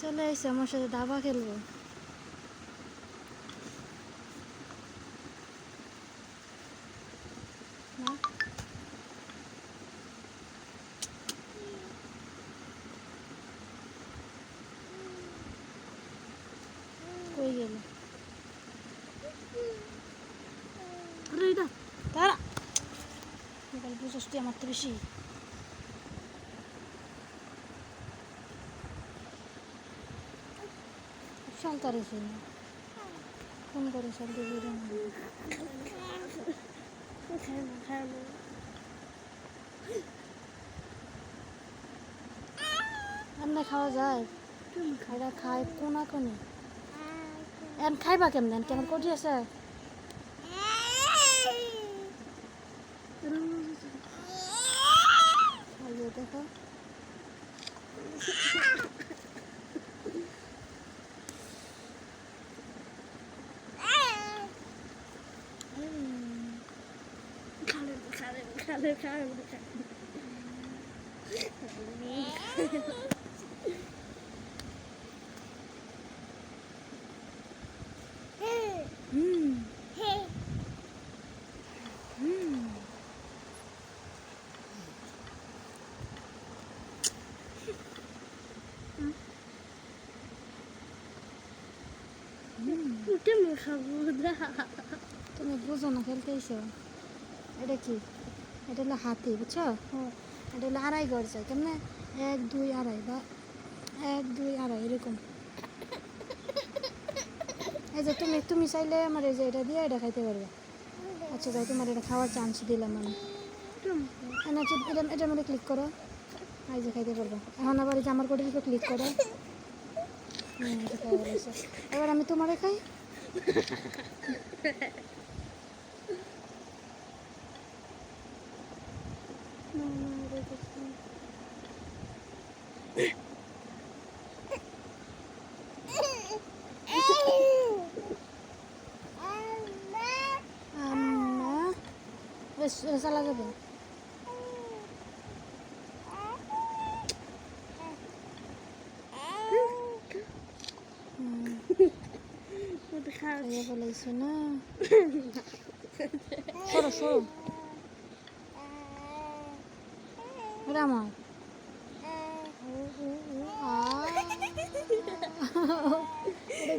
চলে এসে আমার সাথে দাবা খেলব। না? কই গেল? তারা বুঝোস তুই আমার তো বেশি শান্তার এসে ফোন করে শান্তি করে খায় না খায় না এমনি খাওয়া যায়? এটা খায় কোনা কোনে? এম খাইবা কেমনে? কেমন করি আছে? দেখো। হুম। হুম। কেমন খাব তুমি বুঝো না খেলতে এসো। এটা কি? এটা হলো হাতি বুঝছ? এটা হলো আড়াই গড় যায় কেমনে? এক দুই আড়াই বা? এক দুই আড়াই এরকম। এই যে তুমি তুমি চাইলে আমার এই যে এটা দিয়ে এটা খাইতে পারবে। আচ্ছা ভাই তোমার এটা খাওয়ার চান্স দিলাম আমি। ঠিক এটা এটার মধ্যে ক্লিক করো। এই যে খাইতে পারবে। এখন আবার এই যে আমার কোটির উপর ক্লিক করো। হয়েছে। এবার আমি তোমারে খাই আম্মা বেশ চালা যাবে হুম, খাইয়ে বলাইছো না সরো সরো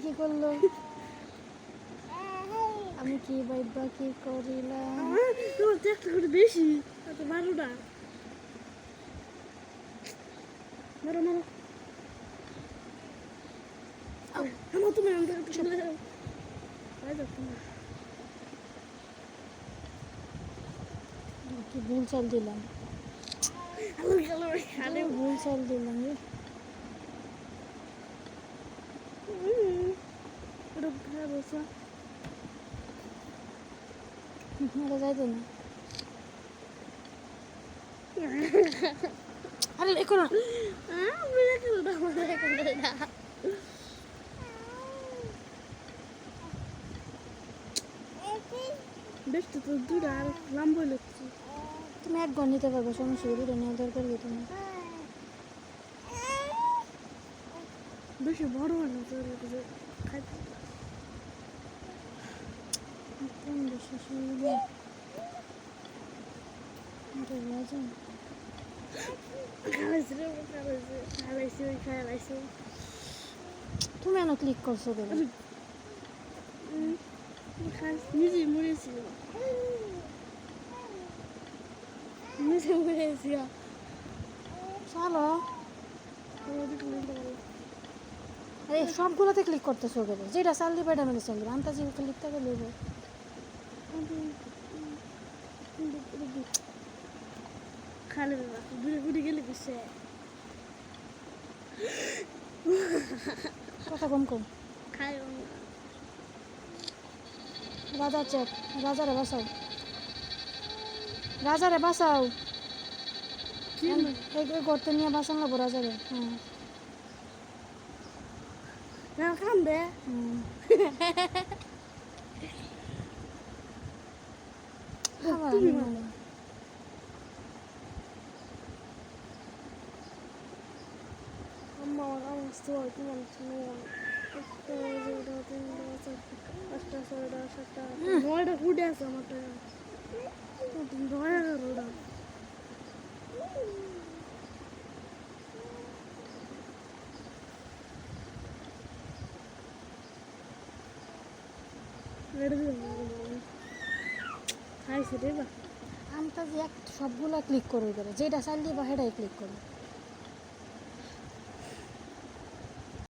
কি করল? আমি কি বাইবা কি করিলাম? বেশি এত মারো না মারো মারো তুমি আমাদের চলে যাও কি ভুল চাল দিলাম। আলো ভুল চাল দিলাম যাইতো না। আরে এ করো। আমি বেশ তো তো দূরে আর লম্বা লাগছে তুমি এক ঘর নিতে পারবে সমস্যা দুটো নেওয়ার দরকার কি তুমি বেশি বড় না তুমি এনে ক্লিক করছ কেন? নিজে মরেছিল। নিজে মরেছিল চলো আরে সবগুলোতে ক্লিক করতেছো কেন যেটা চাল দিবে এটা মেরে চাল দিবে আন্তাজি ক্লিক থেকে লইব খালে দূরে ঘুরে গেলে কিসে কথা কম কম রাজা চেক রাজারে বাঁচাও রাজারে বাঁচাও কি এই এই গর্তে নিয়ে বাঁচান লাগবো রাজারে হ্যাঁ না কান্দে হুম। খাবার তুমি আনি মারো। না। আম্মা আমার অবস্থা হয় তোমার শুনে একটা দুইটা তিনটা চারটা পাঁচটা ছয়টা সাতটা নয়টা আছে আমার নয় এগারোটা খাইছে রে বা আমি তো এক সবগুলো ক্লিক করে করে যেটা চাইলে বা সেটাই ক্লিক করব।